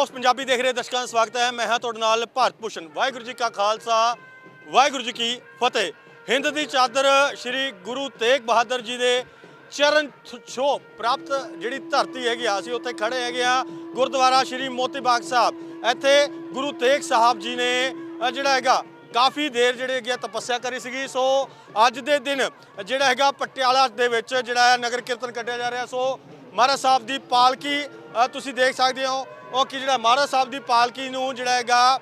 Post Punjabi ਦੇਖ ਰਹੇ ਦਰਸ਼ਕਾਂ ਦਾ ਸਵਾਗਤ ਹੈ। ਮੈਂ ਹਾਂ ਤੁਹਾਡੇ ਨਾਲ ਭਾਰਤ ਭੂਸ਼ਣ। ਵਾਹਿਗੁਰੂ ਜੀ ਕਾ ਖਾਲਸਾ, ਵਾਹਿਗੁਰੂ ਜੀ ਕੀ ਫਤਿਹ। ਹਿੰਦ ਦੀ ਚਾਦਰ ਸ੍ਰੀ ਗੁਰੂ ਤੇਗ ਬਹਾਦਰ ਜੀ ਦੇ ਚਰਨ ਛੋ ਪ੍ਰਾਪਤ ਜਿਹੜੀ ਧਰਤੀ ਹੈਗੀ ਆ, ਅਸੀਂ ਉੱਥੇ ਖੜੇ ਹੈਗੇ ਆ, ਗੁਰਦੁਆਰਾ ਸ੍ਰੀ ਮੋਤੀ ਬਾਗ ਸਾਹਿਬ। ਇੱਥੇ ਗੁਰੂ ਤੇਗ ਸਾਹਿਬ ਜੀ ਨੇ ਜਿਹੜਾ ਹੈਗਾ, ਕਾਫੀ ਦੇਰ ਜਿਹੜੇ ਹੈਗੇ ਆ ਤਪੱਸਿਆ ਕਰੀ ਸੀਗੀ। ਸੋ ਅੱਜ ਦੇ ਦਿਨ ਜਿਹੜਾ ਹੈਗਾ, ਪਟਿਆਲਾ ਦੇ ਵਿੱਚ ਜਿਹੜਾ ਹੈ ਨਗਰ ਕੀਰਤਨ ਕੱਢਿਆ ਜਾ ਰਿਹਾ। ਸੋ ਮਹਾਰਾਜ ਸਾਹਿਬ ਦੀ ਪਾਲਕੀ ਤੁਸੀਂ ਦੇਖ ਸਕਦੇ ਹੋ, ਉਹ ਕਿ ਜਿਹੜਾ ਮਹਾਰਾਜ ਸਾਹਿਬ ਦੀ ਪਾਲਕੀ ਨੂੰ ਜਿਹੜਾ ਹੈਗਾ,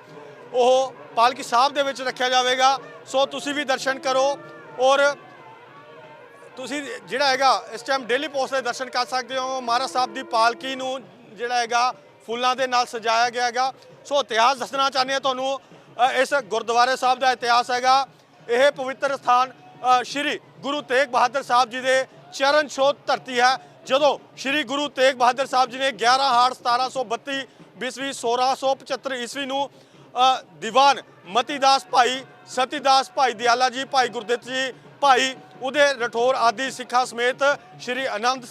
ਉਹ ਪਾਲਕੀ ਸਾਹਿਬ ਦੇ ਵਿੱਚ ਰੱਖਿਆ ਜਾਵੇਗਾ। ਸੋ ਤੁਸੀਂ ਵੀ ਦਰਸ਼ਨ ਕਰੋ ਔਰ ਤੁਸੀਂ ਜਿਹੜਾ ਹੈਗਾ, ਇਸ ਟਾਈਮ ਡੇਲੀ ਪੋਸਟ ਦੇ ਦਰਸ਼ਨ ਕਰ ਸਕਦੇ ਹੋ। ਮਹਾਰਾਜ ਸਾਹਿਬ ਦੀ ਪਾਲਕੀ ਨੂੰ ਜਿਹੜਾ ਹੈਗਾ, ਫੁੱਲਾਂ ਦੇ ਨਾਲ ਸਜਾਇਆ ਗਿਆ ਹੈਗਾ। ਸੋ ਇਤਿਹਾਸ ਦੱਸਣਾ ਚਾਹੁੰਦੇ ਹਾਂ ਤੁਹਾਨੂੰ ਇਸ ਗੁਰਦੁਆਰੇ ਸਾਹਿਬ ਦਾ ਇਤਿਹਾਸ ਹੈਗਾ। ਇਹ ਪਵਿੱਤਰ ਸਥਾਨ ਸ਼੍ਰੀ ਗੁਰੂ ਤੇਗ ਬਹਾਦਰ ਸਾਹਿਬ ਜੀ ਦੇ ਚਰਨ ਛੋਹ ਧਰਤੀ ਹੈ। ਜਦੋਂ ਸ਼੍ਰੀ ਗੁਰੂ ਤੇਗ ਬਹਾਦਰ ਸਾਹਿਬ ਜੀ ਨੇ 11 ਹਾੜ 1732 ਬੀਸਵੀ 1675 ਈਸਵੀ ਨੂੰ ਅ, ਦੀਵਾਨ ਮਤੀਦਾਸ ਭਾਈ ਸਤੀਦਾਸ ਭਾਈ ਦਿਆਲਾ ਜੀ ਭਾਈ ਗੁਰਦਿੱਤ ਜੀ ਭਾਈ ਉਹਦੇ ਰਠੌਰ ਆਦਿ ਸਿੱਖਾਂ ਸਮੇਤ ਸ਼੍ਰੀ ਆਨੰਦ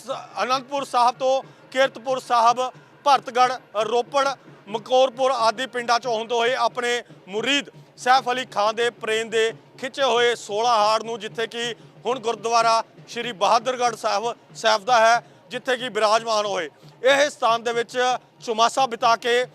ਅਨੰਦਪੁਰ ਸਾਹਿਬ ਤੋਂ ਕੀਰਤਪੁਰ ਸਾਹਿਬ ਭਰਤਗੜ ਰੋਪੜ ਮਕੌਰਪੁਰ ਆਦਿ ਪਿੰਡਾਂ ਚੋਂ ਹੁੰਦੇ ਹੋਏ ਆਪਣੇ ਮੁਰੀਦ ਸੈਫ ਅਲੀ ਖਾਨ ਦੇ ਪ੍ਰੇਮ ਦੇ ਖਿੱਚੇ ਹੋਏ 16 ਹਾੜ ਨੂੰ ਜਿੱਥੇ ਕਿ ਹੁਣ ਗੁਰਦੁਆਰਾ ਸ਼੍ਰੀ ਬਹਾਦਰਗੜ੍ਹ ਸਾਹਿਬ ਸਾਹਿਬ ਦਾ ਹੈ, ਜਿੱਥੇ ਕਿ ਬਿਰਾਜਮਾਨ ਹੋਏ। ਇਹ ਸਥਾਨ ਦੇ ਵਿੱਚ ਚੁਮਾਸਾ ਬਿਤਾ ਕੇ,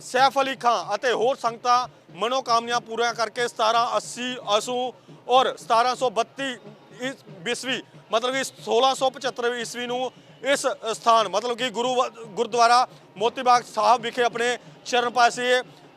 ਸੈਫ ਅਲੀ ਖਾਨ ਅਤੇ ਹੋਰ ਸੰਗਤਾਂ ਮਨੋਕਾਮਨੀਆਂ ਪੂਰੀਆਂ ਕਰਕੇ 1780 ਅਸੂ ਔਰ 1732 ਇਸ ਬਿਸਵੀ ਮਤਲਬ ਕਿ 1675 ਈਸਵੀ ਨੂੰ ਇਸ ਸਥਾਨ, ਮਤਲਬ ਕਿ ਗੁਰੂ ਗੁਰਦੁਆਰਾ ਮੋਤੀ ਬਾਗ ਸਾਹਿਬ ਵਿਖੇ ਆਪਣੇ ਚਰਨ ਪਾਏ ਸੀ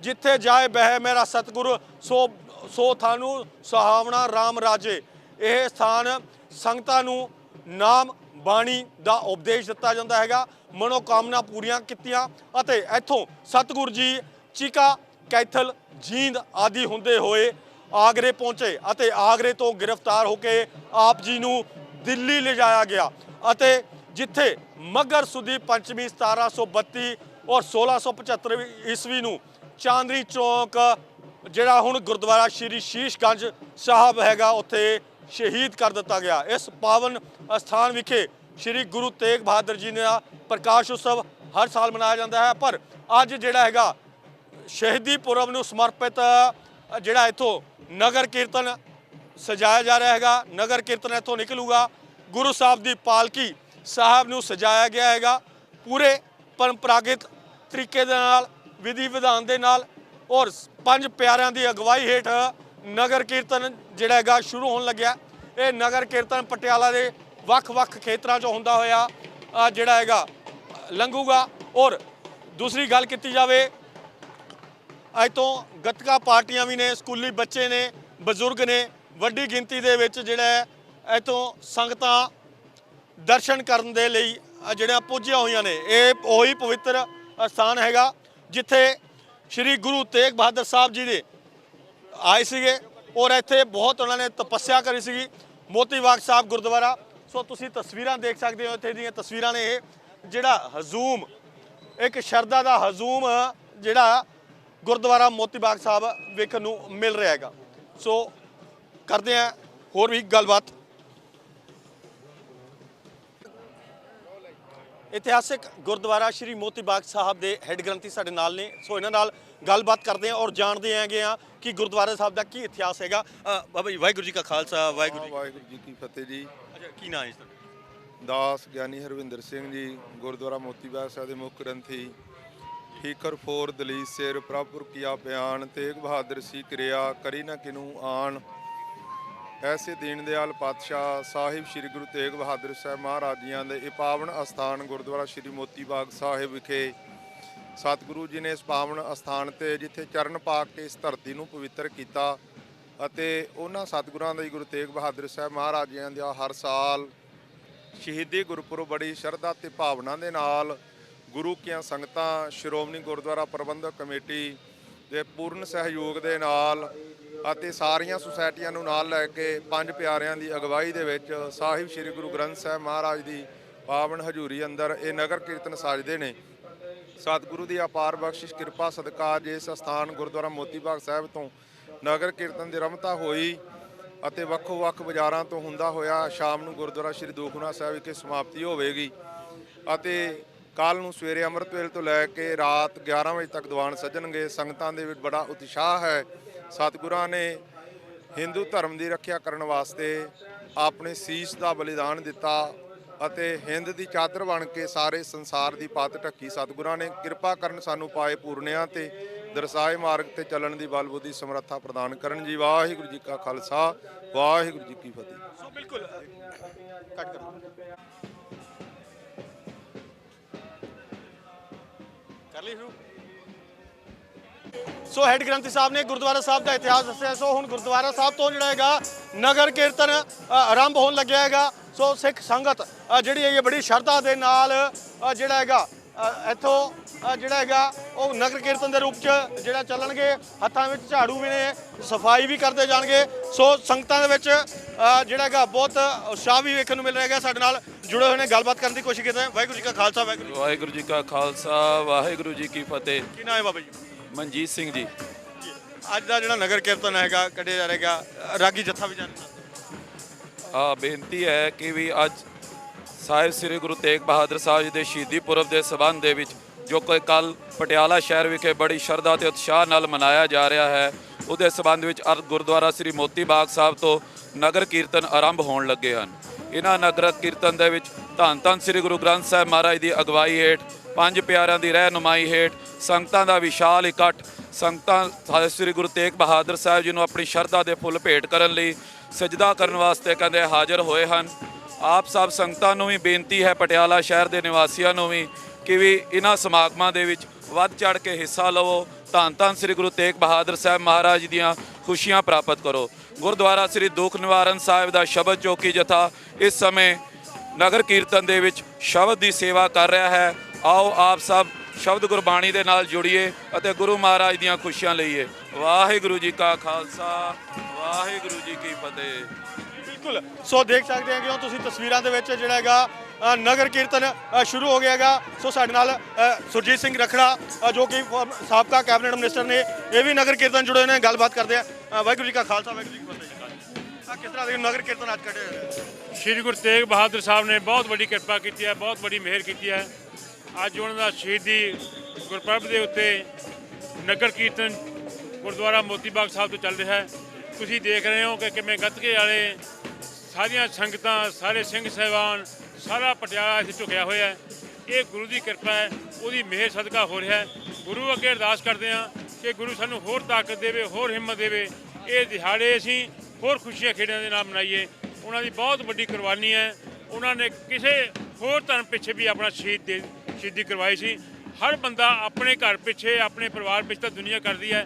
ਜਿੱਥੇ ਜਾਏ ਬਹਿ ਮੇਰਾ ਸਤਿਗੁਰ, ਸੋ ਸੋ ਥਾਨੂੰ ਸੁਹਾਵਣਾ RAM ਰਾਜੇ। ਇਹ ਸਥਾਨ ਸੰਗਤਾਂ ਨੂੰ ਨਾਮ ਬਾਣੀ ਦਾ ਉਪਦੇਸ਼ ਦਿੱਤਾ ਜਾਂਦਾ ਹੈਗਾ। ਮਨੋਕਾਮਨਾ ਪੂਰੀਆਂ ਕੀਤੀਆਂ ਅਤੇ ਇੱਥੋਂ ਸਤਿਗੁਰ ਜੀ ਚਿਕਾ, ਕੈਥਲ, ਜੀਂਦ ਆਦਿ ਹੁੰਦੇ ਹੋਏ ਆਗਰੇ ਪਹੁੰਚੇ ਅਤੇ ਆਗਰੇ ਤੋਂ ਗ੍ਰਿਫਤਾਰ ਹੋ ਕੇ ਆਪ ਜੀ ਨੂੰ ਦਿੱਲੀ ਲਿਜਾਇਆ ਗਿਆ ਅਤੇ ਜਿੱਥੇ ਮਗਰ ਸੁਦੀ ਪੰਚਮੀ 1732 ਔਰ 1675 ਈਸਵੀ ਨੂੰ ਚਾਂਦਰੀ ਚੌਕ, ਜਿਹੜਾ ਹੁਣ ਗੁਰਦੁਆਰਾ ਸ਼੍ਰੀ ਸ਼ੀਸ਼ਗੰਜ ਸਾਹਿਬ ਹੈਗਾ, ਉੱਥੇ ਸ਼ਹੀਦ ਕਰ ਦਿੱਤਾ ਗਿਆ। ਇਸ ਪਾਵਨ ਸਥਾਨ ਵਿਖੇ ਸ਼੍ਰੀ ਗੁਰੂ ਤੇਗ ਬਹਾਦਰ ਜੀ ਦਾ ਪ੍ਰਕਾਸ਼ ਉਤਸਵ ਹਰ ਸਾਲ ਮਨਾਇਆ ਜਾਂਦਾ ਹੈ। ਪਰ ਅੱਜ ਜਿਹੜਾ ਹੈਗਾ ਸ਼ਹੀਦੀ ਪੁਰਬ ਨੂੰ ਸਮਰਪਿਤ, ਜਿਹੜਾ ਇੱਥੋਂ ਨਗਰ ਕੀਰਤਨ ਸਜਾਇਆ ਜਾ ਰਿਹਾ ਹੈਗਾ। ਨਗਰ ਕੀਰਤਨ ਇੱਥੋਂ ਨਿਕਲੂਗਾ। ਗੁਰੂ ਸਾਹਿਬ ਦੀ ਪਾਲਕੀ ਸਾਹਿਬ ਨੂੰ ਸਜਾਇਆ ਗਿਆ ਹੈਗਾ। ਪੂਰੇ ਪਰੰਪਰਾਗਤ ਤਰੀਕੇ ਦੇ ਨਾਲ ਵਿਧੀ ਵਿਧਾਨ ਦੇ ਨਾਲ ਔਰ ਪੰਜ ਪਿਆਰਿਆਂ ਦੀ ਅਗਵਾਈ ਹੇਠ ਨਗਰ ਕੀਰਤਨ ਜਿਹੜਾ ਹੈਗਾ ਸ਼ੁਰੂ ਹੋਣ ਲੱਗਿਆ। ਇਹ ਨਗਰ ਕੀਰਤਨ ਪਟਿਆਲਾ ਦੇ ਵੱਖ-ਵੱਖ ਖੇਤਰਾਂ 'ਚੋਂ ਹੁੰਦਾ ਹੋਇਆ ਜਿਹੜਾ ਹੈਗਾ ਲੰਘੂਗਾ। ਔਰ ਦੂਸਰੀ ਗੱਲ ਕੀਤੀ ਜਾਵੇ ਅੱਜ ਤੋਂ ਗੱਤਕਾ ਪਾਰਟੀਆਂ ਵੀ ਨੇ ਸਕੂਲੀ ਬੱਚੇ ਨੇ ਬਜ਼ੁਰਗ ਨੇ ਵੱਡੀ ਗਿਣਤੀ ਦੇ ਵਿੱਚ ਜਿਹੜਾ ਹੈ ਇੱਥੋਂ ਸੰਗਤਾਂ ਦਰਸ਼ਨ ਕਰਨ ਦੇ ਲਈ ਅ, ਜਿਹੜੀਆਂ ਪੁੱਜੀਆਂ ਹੋਈਆਂ ਨੇ ਇਹ ਉਹੀ ਪਵਿੱਤਰ ਸਥਾਨ ਹੈਗਾ ਜਿੱਥੇ ਸ੍ਰੀ ਗੁਰੂ ਤੇਗ ਬਹਾਦਰ ਸਾਹਿਬ ਜੀ ਦੇ ਆਏ ਸੀਗੇ ਔਰ ਇੱਥੇ ਬਹੁਤ ਉਹਨਾਂ ਨੇ ਤਪੱਸਿਆ ਕਰੀ ਸੀਗੀ। ਮੋਤੀ ਬਾਗ ਸਾਹਿਬ ਗੁਰਦੁਆਰਾ। ਸੋ ਤੁਸੀਂ ਤਸਵੀਰਾਂ ਦੇਖ ਸਕਦੇ ਹੋ, ਇੱਥੇ ਦੀਆਂ ਤਸਵੀਰਾਂ ਨੇ ਇਹ ਜਿਹੜਾ ਹਜ਼ੂਮ, ਇੱਕ ਸ਼ਰਧਾ ਦਾ ਹਜ਼ੂਮ ਜਿਹੜਾ ਗੁਰਦੁਆਰਾ ਮੋਤੀ ਬਾਗ ਸਾਹਿਬ ਵੇਖਣ ਨੂੰ ਮਿਲ ਰਿਹਾ ਹੈਗਾ। ਸੋ ਕਰਦੇ ਆ ਹੋਰ ਵੀ ਗੱਲਬਾਤ। ਇਤਿਹਾਸਿਕ ਗੁਰਦੁਆਰਾ ਸ਼੍ਰੀ ਮੋਤੀ ਬਾਗ ਸਾਹਿਬ ਦੇ ਹੈੱਡ ਗ੍ਰੰਥੀ ਸਾਡੇ ਨਾਲ ਨੇ। ਸੋ ਇਹਨਾਂ ਨਾਲ ਗੱਲਬਾਤ ਕਰਦੇ ਹਾਂ ਔਰ ਜਾਣਦੇ ਹੈਗੇ ਆ ਕਿ ਗੁਰਦੁਆਰਾ ਸਾਹਿਬ ਦਾ ਕੀ ਇਤਿਹਾਸ ਹੈਗਾ। ਅ, ਬਾਬਾ ਜੀ ਵਾਹਿਗੁਰੂ ਜੀ ਕਾ ਖਾਲਸਾ ਵਾਹਿਗੁਰੂ ਜੀ ਵਾਹਿਗੁਰੂ ਜੀ ਕੀ ਫਤਿਹ ਜੀ। ਅੱਛਾ ਕੀ ਨਾਮ ਹੈ ਇਸ ਦਾ ਦਾਸ ਗਿਆਨੀ ਹਰਵਿੰਦਰ ਸਿੰਘ ਜੀ ਗੁਰਦੁਆਰਾ ਮੋਤੀ ਬਾਗ ਸਾਹਿਬ ਦੇ ਮੁੱਖ ਗ੍ਰੰਥੀ। ਠੀਕਰ ਫੋਰ ਦਲੀਸ ਸਿਰ ਪ੍ਰਭੁਰ ਕੀਆ ਬਿਆਨ ਤੇਗ ਬਹਾਦਰ ਸੀ ਕਿਰਿਆ ਕਰੀ ਨਾ ਕਿਨੂ ਆਣ। ਐਸੇ ਦੀਨ ਦਿਆਲ ਪਾਤਸ਼ਾਹ ਸਾਹਿਬ ਸ੍ਰੀ ਗੁਰੂ ਤੇਗ ਬਹਾਦਰ ਸਾਹਿਬ ਮਹਾਰਾਜ ਜੀਆਂ ਦੇ ਇਹ ਪਾਵਨ ਅਸਥਾਨ ਗੁਰਦੁਆਰਾ ਸ੍ਰੀ ਮੋਤੀ ਬਾਗ ਸਾਹਿਬ ਵਿਖੇ ਸਤਿਗੁਰੂ ਜੀ ਨੇ ਇਸ ਪਾਵਨ ਅਸਥਾਨ ਤੇ ਜਿੱਥੇ ਚਰਨ ਪਾ ਕੇ ਇਸ ਧਰਤੀ ਨੂੰ ਪਵਿੱਤਰ ਕੀਤਾ ਅਤੇ ਉਹਨਾਂ ਸਤਿਗੁਰਾਂ ਦਾ ਹੀ ਗੁਰੂ ਤੇਗ ਬਹਾਦਰ ਸਾਹਿਬ ਮਹਾਰਾਜ ਜੀਆਂ ਦਾ ਹਰ ਸਾਲ ਸ਼ਹੀਦੀ ਗੁਰਪੁਰਬ ਬੜੀ ਸ਼ਰਧਾ ਤੇ ਭਾਵਨਾ ਦੇ ਨਾਲ ਗੁਰੂ ਕੀਆਂ ਸੰਗਤਾਂ, ਸ਼੍ਰੋਮਣੀ ਗੁਰਦੁਆਰਾ ਪ੍ਰਬੰਧਕ ਕਮੇਟੀ ਦੇ ਪੂਰਨ ਸਹਿਯੋਗ ਦੇ ਨਾਲ ਅਤੇ ਸਾਰੀਆਂ ਸੁਸਾਇਟੀਆਂ ਨੂੰ ਨਾਲ ਲੈ ਕੇ ਪੰਜ ਪਿਆਰਿਆਂ ਦੀ ਅਗਵਾਈ ਦੇ ਵਿੱਚ ਸਾਹਿਬ ਸ੍ਰੀ ਗੁਰੂ ਗ੍ਰੰਥ ਸਾਹਿਬ ਮਹਾਰਾਜ ਦੀ ਪਾਵਨ ਹਜ਼ੂਰੀ ਅੰਦਰ ਇਹ ਨਗਰ ਕੀਰਤਨ ਸਾਜਦੇ ਨੇ। ਸਤਿਗੁਰੂ ਦੀ ਅਪਾਰ ਬਖਸ਼ਿਸ਼, ਕਿਰਪਾ, ਸਦਕਾ ਜਿਸ ਇਸ ਸਥਾਨ ਗੁਰਦੁਆਰਾ ਮੋਤੀ ਬਾਗ ਸਾਹਿਬ ਤੋਂ ਨਗਰ ਕੀਰਤਨ ਦੀ ਰਮਤਾ ਹੋਈ ਅਤੇ ਵੱਖੋ ਵੱਖ ਬਾਜ਼ਾਰਾਂ ਤੋਂ ਹੁੰਦਾ ਹੋਇਆ ਸ਼ਾਮ ਨੂੰ ਗੁਰਦੁਆਰਾ ਸ੍ਰੀ ਦੂਖਨਾ ਸਾਹਿਬ ਵਿਖੇ ਸਮਾਪਤੀ ਹੋਵੇਗੀ ਅਤੇ ਕੱਲ ਨੂੰ ਸਵੇਰੇ ਅੰਮ੍ਰਿਤ ਵੇਲੇ ਤੋਂ ਲੈ ਕੇ ਰਾਤ 11 ਵਜੇ ਤੱਕ ਦੀਵਾਨ ਸੱਜਣਗੇ। ਸੰਗਤਾਂ ਦੇ ਵਿੱਚ ਬੜਾ ਉਤਸ਼ਾਹ ਹੈ। ਸਤਿਗੁਰਾਂ ਨੇ ਹਿੰਦੂ ਧਰਮ ਦੀ ਰੱਖਿਆ ਕਰਨ ਵਾਸਤੇ ਆਪਣੇ ਸੀਸ ਦਾ ਬਲੀਦਾਨ ਦਿੱਤਾ। ਅਤੇ ਹਿੰਦ ਦੀ ਚਾਦਰ ਬਣ ਕੇ ਸਾਰੇ ਸੰਸਾਰ ਦੀ ਪਾਤ ਢੱਕੀ। ਸਤਿਗੁਰਾਂ ਨੇ ਕਿਰਪਾ ਕਰਨ ਸਾਨੂੰ ਪਾਏ ਪੂਰਨਿਆਂ ਤੇ ਦਰਸਾਏ ਮਾਰਗ ਤੇ ਚੱਲਣ ਦੀ ਬਲ ਬੁੱਧੀ ਸਮਰੱਥਾ ਪ੍ਰਦਾਨ ਕਰਨ ਜੀ। ਵਾਹਿਗੁਰੂ ਜੀ ਕਾ ਖਾਲਸਾ, ਵਾਹਿਗੁਰੂ ਜੀ ਕੀ ਫਤਿਹ। ਸੋ ਬਿਲਕੁਲ ਕੱਟ ਕਰੋ। ਕਰ ਲਈ ਸ਼ੁਰੂ? ਸੋ ਹੈਡ ਗ੍ਰੰਥੀ ਸਾਹਿਬ ਨੇ ਗੁਰਦੁਆਰਾ ਸਾਹਿਬ ਦਾ ਇਤਿਹਾਸ ਦੱਸਿਆ। ਸੋ ਹੁਣ ਗੁਰਦੁਆਰਾ ਸਾਹਿਬ ਤੋਂ ਜਿਹੜਾ ਹੈਗਾ ਨਗਰ ਕੀਰਤਨ ਆਰੰਭ ਹੋਣ ਲੱਗਿਆ ਹੈਗਾ। ਸੋ ਸਿੱਖ ਸੰਗਤ ਜਿਹੜੀ ਹੈ ਇਹ ਬੜੀ ਸ਼ਰਧਾ ਦੇ ਨਾਲ ਜਿਹੜਾ ਹੈਗਾ ਇੱਥੋਂ ਜਿਹੜਾ ਹੈਗਾ ਉਹ ਨਗਰ ਕੀਰਤਨ ਦੇ ਰੂਪ 'ਚ ਜਿਹੜਾ ਚੱਲਣਗੇ ਹੱਥਾਂ ਵਿੱਚ ਝਾੜੂ ਵੀ ਨੇ ਸਫ਼ਾਈ ਵੀ ਕਰਦੇ ਜਾਣਗੇ। ਸੋ ਸੰਗਤਾਂ ਦੇ ਵਿੱਚ ਜਿਹੜਾ ਹੈਗਾ ਬਹੁਤ ਉਤਸ਼ਾਹ ਵੀ ਵੇਖਣ ਨੂੰ ਮਿਲ ਰਿਹਾ ਹੈਗਾ ਸਾਡੇ ਨਾਲ। ਜੁੜੇ ਹੋਏ ਨੇ ਗੱਲਬਾਤ ਕਰਨ ਦੀ ਕੋਸ਼ਿਸ਼ ਕਰਦੇ ਹਾਂ ਵਾਹਿਗੁਰੂ ਜੀ ਕਾ ਖਾਲਸਾ ਵਾਹਿਗੁਰੂ ਜੀ ਵਾਹਿਗੁਰੂ ਜੀ ਕਾ ਖਾਲਸਾ ਵਾਹਿਗੁਰੂ ਜੀ ਕੀ ਫਤਿਹ। ਕੀ ਨਾਮ ਹੈ ਬਾਬਾ ਜੀ? ਮਨਜੀਤ ਸਿੰਘ ਜੀ। ਅੱਜ ਦਾ ਜਿਹੜਾ ਨਗਰ ਕੀਰਤਨ ਹੈਗਾ ਕੱਢਿਆ ਜਾ ਰਿਹਾ ਹੈਗਾ ਰਾਗੀ ਜੱਥਾ ਵੀ ਜਾਣਾ ਆ ਬੇਨਤੀ ਹੈ ਕਿ ਵੀ ਅੱਜ ਸਾਹਿਬ ਸ੍ਰੀ ਗੁਰੂ ਤੇਗ ਬਹਾਦਰ ਸਾਹਿਬ ਜੀ ਦੇ ਸ਼ਹੀਦੀ ਪੁਰਬ ਦੇ ਸਬੰਧ ਦੇ ਵਿੱਚ, ਜੋ ਕਿ ਕੱਲ ਪਟਿਆਲਾ ਸ਼ਹਿਰ ਵਿਖੇ ਬੜੀ ਸ਼ਰਧਾ ਤੇ ਉਤਸ਼ਾਹ ਨਾਲ ਮਨਾਇਆ ਜਾ ਰਿਹਾ ਹੈ, ਉਹਦੇ ਸਬੰਧ ਵਿੱਚ ਅੱਜ ਗੁਰਦੁਆਰਾ ਸ੍ਰੀ ਮੋਤੀ ਬਾਗ ਸਾਹਿਬ ਤੋਂ ਨਗਰ ਕੀਰਤਨ ਆਰੰਭ ਹੋਣ ਲੱਗੇ ਹਨ। ਇਹਨਾਂ ਨਗਰ ਕੀਰਤਨ ਦੇ ਵਿੱਚ ਧੰਨ ਧੰਨ ਸ੍ਰੀ ਗੁਰੂ ਗ੍ਰੰਥ ਸਾਹਿਬ ਮਹਾਰਾਜ ਦੀ ਅਗਵਾਈ ਹੇਠ, ਪੰਜ ਪਿਆਰਿਆਂ ਦੀ ਰਹਿਨੁਮਾਈ ਹੇਠ, ਸੰਗਤਾਂ ਦਾ ਵਿਸ਼ਾਲ ਇਕੱਠ ਸੰਗਤਾਂ ਸ੍ਰੀ ਗੁਰੂ ਤੇਗ ਬਹਾਦਰ ਸਾਹਿਬ ਜੀ ਨੂੰ ਆਪਣੀ ਸ਼ਰਧਾ ਦੇ ਫੁੱਲ ਭੇਟ ਕਰਨ ਲਈ ਸਜਦਾ ਕਰਨ ਵਾਸਤੇ ਕਹਿੰਦੇ ਹਾਜ਼ਰ ਹੋਏ ਹਨ। ਆਪ ਸਭ ਸੰਗਤਾਂ ਨੂੰ ਵੀ ਬੇਨਤੀ ਹੈ, ਪਟਿਆਲਾ ਸ਼ਹਿਰ ਦੇ ਨਿਵਾਸੀਆਂ ਨੂੰ ਵੀ, ਕਿ ਵੀ ਇਹਨਾਂ ਸਮਾਗਮਾਂ ਦੇ ਵਿੱਚ ਵੱਧ ਚੜ ਕੇ ਹਿੱਸਾ ਲਵੋ। ਧੰਨ ਧੰਨ ਸ੍ਰੀ ਗੁਰੂ ਤੇਗ ਬਹਾਦਰ ਸਾਹਿਬ ਮਹਾਰਾਜ ਦੀਆਂ ਖੁਸ਼ੀਆਂ ਪ੍ਰਾਪਤ ਕਰੋ। ਗੁਰਦੁਆਰਾ ਸ੍ਰੀ ਦੁੱਖ ਨਿਵਾਰਨ ਸਾਹਿਬ ਦਾ ਸ਼ਬਦ ਚੌਕੀ ਜਥਾ ਇਸ ਸਮੇਂ ਨਗਰ ਕੀਰਤਨ ਦੇ ਵਿੱਚ ਸ਼ਬਦ ਦੀ ਸੇਵਾ ਕਰ ਰਿਹਾ ਹੈ। ਆਓ ਆਪ ਸਭ ਸ਼ਬਦ ਗੁਰਬਾਣੀ ਦੇ ਨਾਲ ਜੁੜੀਏ ਅਤੇ ਗੁਰੂ ਮਹਾਰਾਜ ਦੀਆਂ ਖੁਸ਼ੀਆਂ ਲਈਏ। ਵਾਹਿਗੁਰੂ ਜੀ ਕਾ ਖਾਲਸਾ ਵਾਹਿਗੁਰੂ ਜੀ ਕੀ ਫਤਿਹ। ਬਿਲਕੁਲ। ਸੋ ਦੇਖ ਸਕਦੇ ਹਾਂ ਕਿ ਉਹ ਤੁਸੀਂ ਤਸਵੀਰਾਂ ਦੇ ਵਿੱਚ ਜਿਹੜਾ ਹੈਗਾ ਨਗਰ ਕੀਰਤਨ ਸ਼ੁਰੂ ਹੋ ਗਿਆ ਹੈਗਾ। ਸੋ ਸਾਡੇ ਨਾਲ ਸੁਰਜੀਤ ਸਿੰਘ ਰਖੜਾ ਜੋ ਕਿ ਸਾਬਕਾ ਕੈਬਨਿਟ ਮਿਨਿਸਟਰ ਨੇ ਇਹ ਵੀ ਨਗਰ ਕੀਰਤਨ ਜੁੜੇ ਹੋਏ ਨੇ ਗੱਲਬਾਤ ਕਰਦੇ ਆ। ਵਾਹਿਗੁਰੂ ਜੀ ਕਾ ਖਾਲਸਾ ਵਾਹਿਗੁਰੂ ਜੀ ਕੀ ਫਤਿਹ। ਆ ਕਿਸ ਤਰ੍ਹਾਂ ਦੇ ਨਗਰ ਕੀਰਤਨ ਅੱਜ ਕੱਢਿਆ? ਸ਼੍ਰੀ ਗੁਰੂ ਤੇਗ ਬਹਾਦਰ ਸਾਹਿਬ ਨੇ ਬਹੁਤ ਵੱਡੀ ਕਿਰਪਾ ਕੀਤੀ ਹੈ ਬਹੁਤ ਵੱਡੀ ਮਿਹਰ ਕੀਤੀ ਹੈ। ਅੱਜ ਉਹਨਾਂ ਦਾ ਸ਼ਹੀਦੀ ਗੁਰਪੁਰਬ ਦੇ ਉੱਤੇ ਨਗਰ ਕੀਰਤਨ ਗੁਰਦੁਆਰਾ ਮੋਤੀ ਬਾਗ ਸਾਹਿਬ ਤੋਂ ਚੱਲ ਰਿਹਾ ਹੈ। ਤੁਸੀਂ ਦੇਖ ਰਹੇ ਹੋ ਕਿ ਕਿਵੇਂ ਗੱਤਕੇ ਵਾਲੇ ਸਾਰੀਆਂ ਸੰਗਤਾਂ, ਸਾਰੇ ਸਿੰਘ ਸਹਿਬਾਨ, ਸਾਰਾ ਪਟਿਆਲਾ ਇੱਥੇ ਝੁਕਿਆ ਹੋਇਆ ਹੈ। ਇਹ ਗੁਰੂ ਦੀ ਕਿਰਪਾ ਹੈ, ਉਹਦੀ ਮਿਹਰ ਸਦਕਾ ਹੋ ਰਿਹਾ ਹੈ। ਗੁਰੂ ਅੱਗੇ ਅਰਦਾਸ ਕਰਦੇ ਹਾਂ ਕਿ ਗੁਰੂ ਸਾਨੂੰ ਹੋਰ ਤਾਕਤ ਦੇਵੇ, ਹੋਰ ਹਿੰਮਤ ਦੇਵੇ। ਇਹ ਦਿਹਾੜੇ ਅਸੀਂ ਹੋਰ ਖੁਸ਼ੀਆਂ ਖੇੜਿਆਂ ਦੇ ਨਾਲ ਮਨਾਈਏ। ਉਹਨਾਂ ਦੀ ਬਹੁਤ ਵੱਡੀ ਕੁਰਬਾਨੀ ਹੈ। ਉਹਨਾਂ ਨੇ ਕਿਸੇ ਹੋਰ ਧਰਮ ਪਿੱਛੇ ਵੀ ਆਪਣਾ ਸ਼ਹੀਦ ਦੇ ਸ਼ਹੀਦੀ ਕਰਵਾਈ ਸੀ। ਹਰ ਬੰਦਾ ਆਪਣੇ ਘਰ ਪਿੱਛੇ, ਆਪਣੇ ਪਰਿਵਾਰ ਪਿੱਛੇ ਤਾਂ ਦੁਨੀਆ ਕਰਦੀ ਹੈ।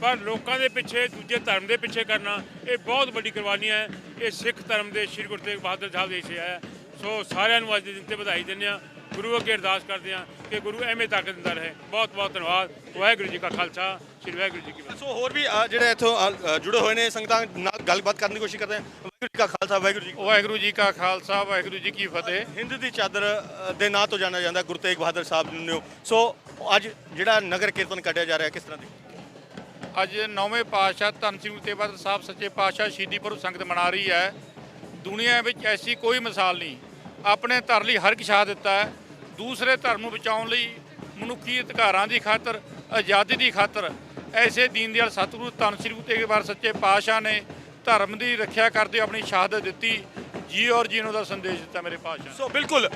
ਪਰ ਲੋਕਾਂ ਦੇ ਪਿੱਛੇ, ਦੂਜੇ ਧਰਮ ਦੇ ਪਿੱਛੇ ਕਰਨਾ, ਇਹ ਬਹੁਤ ਵੱਡੀ ਕੁਰਬਾਨੀ ਹੈ। ਇਹ ਸਿੱਖ ਧਰਮ ਦੇ ਸ਼੍ਰੀ ਗੁਰੂ ਤੇਗ ਬਹਾਦਰ ਸਾਹਿਬ ਦੇ ਹਿੱਸੇ ਆਇਆ ਸੋ ਸਾਰਿਆਂ ਨੂੰ ਅੱਜ ਦੇ ਦਿਨ ਤੇ ਵਧਾਈ ਦਿੰਦੇ ਹਾਂ। ਗੁਰੂ ਅੱਗੇ ਅਰਦਾਸ ਕਰਦੇ ਹਾਂ ਕਿ ਗੁਰੂ ਐਵੇਂ ਤਾਕਤ ਦਿੰਦਾ ਰਹੇ। ਬਹੁਤ ਬਹੁਤ ਧੰਨਵਾਦ। ਵਾਹਿਗੁਰੂ ਜੀ ਕਾ ਖਾਲਸਾ ਸ੍ਰੀ ਵਾਹਿਗੁਰੂ ਜੀ ਕੀ ਫਤਿਹ। ਸੋ ਹੋਰ ਵੀ ਅ, ਜਿਹੜੇ ਇੱਥੋਂ ਜੁੜੇ ਹੋਏ ਨੇ ਸੰਗਤਾਂ ਨਾਲ ਗੱਲਬਾਤ ਕਰਨ ਦੀ ਕੋਸ਼ਿਸ਼ ਕਰਦੇ ਆ ਵਾਹਿਗੁਰੂ ਜੀ ਕਾ ਖਾਲਸਾ ਵਾਹਿਗੁਰੂ ਜੀ ਕੀ ਵਾਹਿਗੁਰੂ ਜੀ ਕਾ ਖਾਲਸਾ ਵਾਹਿਗੁਰੂ ਜੀ ਕੀ ਫਤਿਹ ਫਤਿਹ। ਹਿੰਦ ਦੀ ਚਾਦਰ ਅ, ਦੇ ਨਾਂ ਤੋਂ ਜਾਣਿਆ ਜਾਂਦਾ ਗੁਰੂ ਤੇਗ ਬਹਾਦਰ ਸਾਹਿਬ ਜੀ ਨੂੰ। ਸੋ ਅੱਜ ਜਿਹੜਾ ਨਗਰ ਕੀਰਤਨ ਕੱਢਿਆ ਜਾ ਰਿਹਾ ਕਿਸ ਤਰ੍ਹਾਂ ਦੀ? ਅੱਜ ਨੌਵੇਂ ਪਾਤਸ਼ਾਹ ਧੰਨ ਸ੍ਰੀ ਗੁਰੂ ਤੇਗ ਬਹਾਦਰ ਸਾਹਿਬ ਸੱਚੇ ਪਾਤਸ਼ਾਹ ਸ਼ਹੀਦੀ ਪੁਰਬ ਸੰਗਤ ਮਨਾ ਰਹੀ ਹੈ। ਦੁਨੀਆ ਵਿੱਚ ਐਸੀ ਕੋਈ ਮਿਸਾਲ ਨਹੀਂ। ਆਪਣੇ ਧਰ ਲਈ ਹਰ ਇੱਕ ਸ਼ਹਾਦਤ ਦਿੱਤਾ ਹੈ। ਦੂਸਰੇ ਧਰਮ ਨੂੰ ਬਚਾਉਣ ਲਈ ਮਨੁੱਖੀ ਅਧਿਕਾਰਾਂ ਦੀ ਖਾਤਰ ਆਜ਼ਾਦੀ ਦੀ ਖਾਤਰ ਐਸੇ ਦੀਨਦਿਆਲ ਸਤਿਗੁਰੂ ਧੰਨ ਸ੍ਰੀ ਗੁਰੂ ਤੇਗ ਬਹਾਦਰ ਸੱਚੇ ਪਾਤਸ਼ਾਹ ਨੇ ਧਰਮ ਦੀ ਰੱਖਿਆ ਕਰਦੇ ਆਪਣੀ ਸ਼ਹਾਦਤ ਦਿੱਤੀ। ਜੀ ਔਰ ਜੀਣੋ ਦਾ ਸੰਦੇਸ਼ ਦਿੱਤਾ ਮੇਰੇ ਪਾਤਸ਼ਾਹ। ਸੋ ਬਿਲਕੁਲ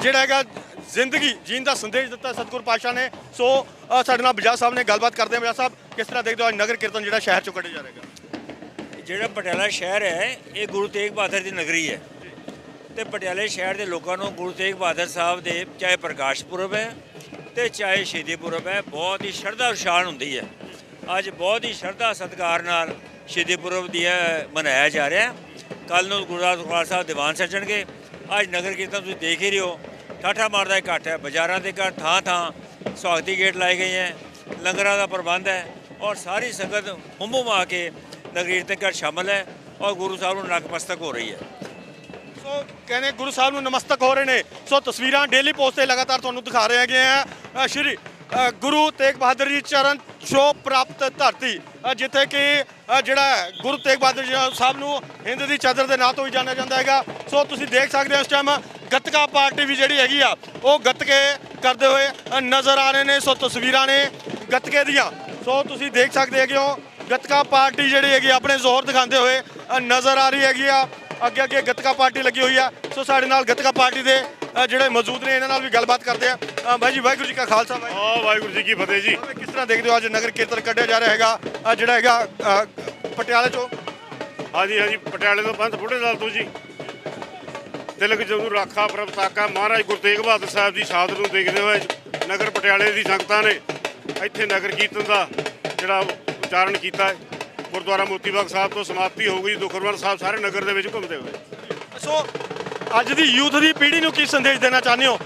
ਜਿਹੜਾ ਹੈਗਾ ਜ਼ਿੰਦਗੀ ਜੀਣ ਦਾ ਸੰਦੇਸ਼ ਦਿੱਤਾ ਸਤਿਗੁਰ ਪਾਤਸ਼ਾਹ ਨੇ। ਸੋ ਸਾਡੇ ਨਾਲ ਬਜਾਜ ਸਾਹਿਬ ਨੇ ਗੱਲਬਾਤ ਕਰਦੇ ਹਾਂ। ਬਜਾਜ ਸਾਹਿਬ ਕਿਸ ਤਰ੍ਹਾਂ ਦੇਖਦੇ ਹੋ ਅੱਜ ਨਗਰ ਕੀਰਤਨ ਜਿਹੜਾ ਸ਼ਹਿਰ ਚੋਂ ਕੱਢਿਆ ਜਾ ਰਿਹਾ ਹੈਗਾ? ਜਿਹੜਾ ਪਟਿਆਲਾ ਸ਼ਹਿਰ ਹੈ ਇਹ ਗੁਰੂ ਤੇਗ ਬਹਾਦਰ ਦੀ ਨਗਰੀ ਹੈ। ਤੇ ਪਟਿਆਲੇ ਸ਼ਹਿਰ ਦੇ ਲੋਕਾਂ ਨੂੰ ਗੁਰੂ ਤੇਗ ਬਹਾਦਰ ਸਾਹਿਬ ਦੇ ਚਾਹੇ ਪ੍ਰਕਾਸ਼ ਪੁਰਬ ਹੈ ਤੇ ਚਾਹੇ ਸ਼ਹੀਦੀ ਪੁਰਬ ਹੈ, ਬਹੁਤ ਹੀ ਸ਼ਰਧਾ ਉਸ਼ਾਨ ਹੁੰਦੀ ਹੈ। ਅੱਜ ਬਹੁਤ ਹੀ ਸ਼ਰਧਾ ਸਤਿਕਾਰ ਨਾਲ ਸ਼ਹੀਦੀ ਪੁਰਬ ਦੀ ਇਹ ਮਨਾਇਆ ਜਾ ਰਿਹਾ ਕੱਲ ਨੂੰ ਗੁਰਦਾਸ ਦਰਬਾਰ ਸਾਹਿਬ ਦੀਵਾਨ ਸੱਜਣਗੇ। ਅੱਜ ਨਗਰ ਕੀਰਤਨ ਤੁਸੀਂ ਦੇਖ ਹੀ ਰਹੇ ਹੋ। ਠਾਠਾ ਮਾਰਦਾ ਇਕੱਠ ਹੈ, ਬਾਜ਼ਾਰਾਂ ਦੇ ਘਰ ਥਾਂ ਥਾਂ ਸਵਾਗਤੀ ਗੇਟ ਲਾਏ ਗਏ ਹੈ, ਲੰਗਰਾਂ ਦਾ ਪ੍ਰਬੰਧ ਹੈ ਔਰ ਸਾਰੀ ਸੰਗਤ ਹੁੰਮ ਆ ਕੇ ਨਗਰ ਕੀਰਤਨ ਕਰ ਸ਼ਾਮਲ ਹੈ ਔਰ ਗੁਰੂ ਸਾਹਿਬ ਨੂੰ ਨਕਮਸਤਕ ਹੋ ਰਹੀ ਹੈ। ਸੋ ਕਹਿੰਦੇ ਗੁਰੂ ਸਾਹਿਬ ਨੂੰ ਨਮਸਤਕ ਹੋ ਰਹੇ ਨੇ। ਸੋ ਤਸਵੀਰਾਂ ਡੇਲੀ ਪੋਸਟ ਤੇ ਲਗਾਤਾਰ ਤੁਹਾਨੂੰ ਦਿਖਾ ਰਹੇ ਹੈਗੇ ਆ। ਸ਼੍ਰੀ ਗੁਰੂ ਤੇਗ ਬਹਾਦਰ ਜੀ ਚਰਨ ਛੋਹ ਪ੍ਰਾਪਤ ਧਰਤੀ ਜਿੱਥੇ ਕਿ ਜਿਹੜਾ ਗੁਰੂ ਤੇਗ ਬਹਾਦਰ ਜੀ ਸਾਹਿਬ ਨੂੰ ਹਿੰਦ ਦੀ ਚਾਦਰ ਦੇ ਨਾਂ ਤੋਂ ਵੀ ਜਾਣਿਆ ਜਾਂਦਾ ਹੈਗਾ। ਸੋ ਤੁਸੀਂ ਦੇਖ ਸਕਦੇ ਹੋ ਇਸ ਟਾਈਮ ਗੱਤਕਾ ਪਾਰਟੀ ਵੀ ਜਿਹੜੀ ਹੈਗੀ ਆ, ਉਹ ਗੱਤਕੇ ਕਰਦੇ ਹੋਏ ਨਜ਼ਰ ਆ ਰਹੇ ਨੇ। ਸੋ ਤਸਵੀਰਾਂ ਨੇ ਗੱਤਕੇ ਦੀਆਂ। ਸੋ ਤੁਸੀਂ ਦੇਖ ਸਕਦੇ ਹੈਗੇ ਹੋ, ਗੱਤਕਾ ਪਾਰਟੀ ਜਿਹੜੀ ਹੈਗੀ ਆਪਣੇ ਜ਼ੋਰ ਦਿਖਾਉਂਦੇ ਹੋਏ ਨਜ਼ਰ ਆ ਰਹੀ ਹੈਗੀ ਆ। ਅੱਗੇ ਅੱਗੇ ਗੱਤਕਾ ਪਾਰਟੀ ਲੱਗੀ ਹੋਈ ਆ। ਸੋ ਸਾਡੇ ਨਾਲ ਗੱਤਕਾ ਪਾਰਟੀ ਦੇ ਜਿਹੜੇ ਮੌਜੂਦ ਨੇ ਇਹਨਾਂ ਨਾਲ ਵੀ ਗੱਲਬਾਤ ਕਰਦੇ ਆ। ਬਾਈ ਜੀ ਵਾਹਿਗੁਰੂ ਜੀ ਕਾ ਖਾਲਸਾ ਵਾਹਿਗੁਰੂ ਆ ਵਾਹਿਗੁਰੂ ਜੀ ਕੀ ਫਤਿਹ ਜੀ। ਕਿਸ ਤਰ੍ਹਾਂ ਦੇਖਦੇ ਹੋ ਅੱਜ ਨਗਰ ਕੀਰਤਨ ਕੱਢਿਆ ਜਾ ਰਿਹਾ ਹੈਗਾ ਜਿਹੜਾ ਹੈਗਾ ਪਟਿਆਲੇ ਚੋਂ? ਹਾਂਜੀ ਹਾਂਜੀ ਪਟਿਆਲੇ ਤੋਂ ਬੰਦ ਬੁੱਢੇਦਲ ਤੋਂ ਜੀ। ਤਿਲਕ ਜਦੋਂ ਰਾਖਾ ਪ੍ਰਭ ਤਾਕਾ ਮਹਾਰਾਜ ਗੁਰੂ ਤੇਗ ਬਹਾਦਰ ਸਾਹਿਬ ਦੀ ਸ਼ਹਾਦਤ ਨੂੰ ਦੇਖਦੇ ਹੋਏ ਨਗਰ ਪਟਿਆਲੇ ਦੀ ਸੰਗਤਾਂ ਨੇ ਇੱਥੇ ਨਗਰ ਕੀਰਤਨ ਦਾ ਜਿਹੜਾ ਉਚਾਰਨ ਕੀਤਾ ਹੈ। ਗੁਰਦੁਆਰਾ ਮੋਤੀ ਬਾਗ ਸਾਹਿਬ ਤੋਂ ਸਮਾਪਤੀ ਹੋ ਗਈ। ਦੁਖਰਵਾਰ ਸਾਹਿਬ ਸਾਰੇ ਨਗਰ ਦੇ ਵਿੱਚ ਘੁੰਮਦੇ ਹੋਏ। ਸੋ ਅੱਜ ਦੀ ਯੂਥ ਦੀ ਪੀੜ੍ਹੀ ਨੂੰ ਕੀ ਸੰਦੇਸ਼ ਦੇਣਾ ਚਾਹੁੰਦੇ ਹੋ?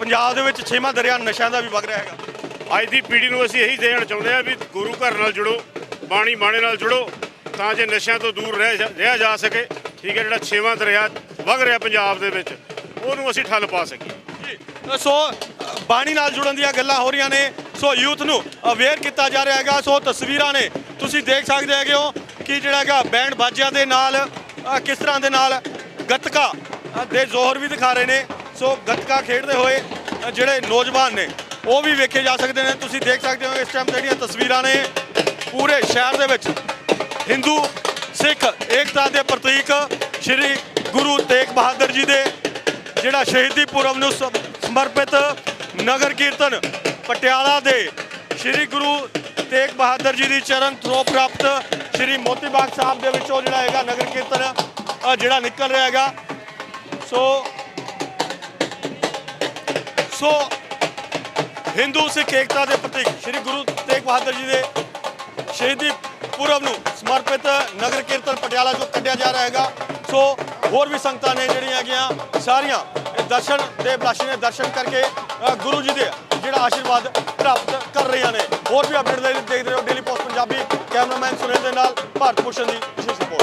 ਪੰਜਾਬ ਦੇ ਵਿੱਚ ਛੇਵਾਂ ਦਰਿਆ ਨਸ਼ਿਆਂ ਦਾ ਵੀ ਵਗ ਰਿਹਾ ਹੈਗਾ। ਅੱਜ ਦੀ ਪੀੜ੍ਹੀ ਨੂੰ ਅਸੀਂ ਇਹੀ ਦੇਣਾ ਚਾਹੁੰਦੇ ਹਾਂ ਵੀ ਗੁਰੂ ਘਰ ਨਾਲ ਜੁੜੋ ਬਾਣੀ ਬਾਣੇ ਨਾਲ ਜੁੜੋ ਤਾਂ ਜੇ ਨਸ਼ਿਆਂ ਤੋਂ ਦੂਰ ਰਹਿ ਜਾ- ਰਿਹਾ ਜਾ ਸਕੇ। ਠੀਕ ਹੈ ਜਿਹੜਾ ਛੇਵਾਂ ਦਰਿਆ ਵਗ ਰਿਹਾ ਪੰਜਾਬ ਦੇ ਵਿੱਚ ਉਹਨੂੰ ਅਸੀਂ ਠੱਲ ਪਾ ਸਕੀਏ। ਸੋ ਬਾਣੀ ਨਾਲ ਜੁੜਨ ਦੀਆਂ ਗੱਲਾਂ ਹੋ ਰਹੀਆਂ ਨੇ। ਸੋ ਯੂਥ ਨੂੰ ਅਵੇਅਰ ਕੀਤਾ ਜਾ ਰਿਹਾ ਹੈਗਾ। ਸੋ ਤਸਵੀਰਾਂ ਨੇ ਤੁਸੀਂ ਦੇਖ ਸਕਦੇ ਹੈਗੇ ਹੋ ਕਿ ਜਿਹੜਾ ਹੈਗਾ ਬੈਂਡ ਬਾਜਿਆਂ ਦੇ ਨਾਲ ਕਿਸ ਤਰ੍ਹਾਂ ਦੇ ਨਾਲ ਗੱਤਕਾ ਦੇ ਜ਼ੋਹਰ ਵੀ ਦਿਖਾ ਰਹੇ ਨੇ। ਸੋ ਗੱਤਕਾ ਖੇਡਦੇ ਹੋਏ ਜਿਹੜੇ ਨੌਜਵਾਨ ਨੇ, ਉਹ ਵੀ ਵੇਖੇ ਜਾ ਸਕਦੇ ਨੇ। ਤੁਸੀਂ ਦੇਖ ਸਕਦੇ ਹੋ ਇਸ ਟਾਈਮ ਜਿਹੜੀਆਂ ਤਸਵੀਰਾਂ ਨੇ, ਪੂਰੇ ਸ਼ਹਿਰ ਦੇ ਵਿੱਚ ਹਿੰਦੂ, ਸਿੱਖ ਏਕਤਾ ਦੇ ਪ੍ਰਤੀਕ ਸ੍ਰੀ ਗੁਰੂ ਤੇਗ ਬਹਾਦਰ ਜੀ ਦੇ ਜਿਹੜਾ ਸ਼ਹੀਦੀ ਪੁਰਬ ਨੂੰ ਸਮਰਪਿਤ ਨਗਰ ਕੀਰਤਨ ਪਟਿਆਲਾ ਦੇ ਸ੍ਰੀ ਗੁਰੂ ਤੇਗ ਬਹਾਦਰ ਜੀ ਦੀ ਚਰਨ ਥਰੋ ਪ੍ਰਾਪਤ ਸ੍ਰੀ ਮੋਤੀ ਬਾਗ ਸਾਹਿਬ ਦੇ ਵਿੱਚੋਂ ਜਿਹੜਾ ਹੈਗਾ ਨਗਰ ਕੀਰਤਨ ਜਿਹੜਾ ਨਿਕਲ ਰਿਹਾ ਹੈਗਾ। ਸੋ ਸੋ ਹਿੰਦੂ ਸਿੱਖ ਏਕਤਾ ਦੇ ਪ੍ਰਤੀਕ ਸ੍ਰੀ ਗੁਰੂ ਤੇਗ ਬਹਾਦਰ ਜੀ ਦੇ ਸ਼ਹੀਦੀ ਪੁਰਬ ਨੂੰ ਸਮਰਪਿਤ ਨਗਰ ਕੀਰਤਨ ਪਟਿਆਲਾ ਤੋਂ ਕੱਢਿਆ ਜਾ ਰਿਹਾ ਹੈਗਾ। ਸੋ, ਹੋਰ ਵੀ ਸੰਗਤਾਂ ਨੇ ਜਿਹੜੀਆਂ ਹੈਗੀਆਂ, ਸਾਰੀਆਂ ਦਰਸ਼ਨ ਦੇ ਬਲਾਸ਼ੀ ਨੇ ਦਰਸ਼ਨ ਕਰਕੇ ਗੁਰੂ ਜੀ ਦੇ ਜਿਹੜਾ ਆਸ਼ੀਰਵਾਦ ਪ੍ਰਾਪਤ ਕਰ ਰਹੀਆਂ ਨੇ। ਹੋਰ ਵੀ ਅਪਡੇਟ ਲਈ ਦੇਖਦੇ ਰਹੋ। Daily post Punjabi cameraman Sunil ਦੇ ਨਾਲ, ਭਾਰਤ ਭੂਸ਼ਣ ਦੀ ਵਿਸ਼ੇਸ਼ ਰਿਪੋਰਟ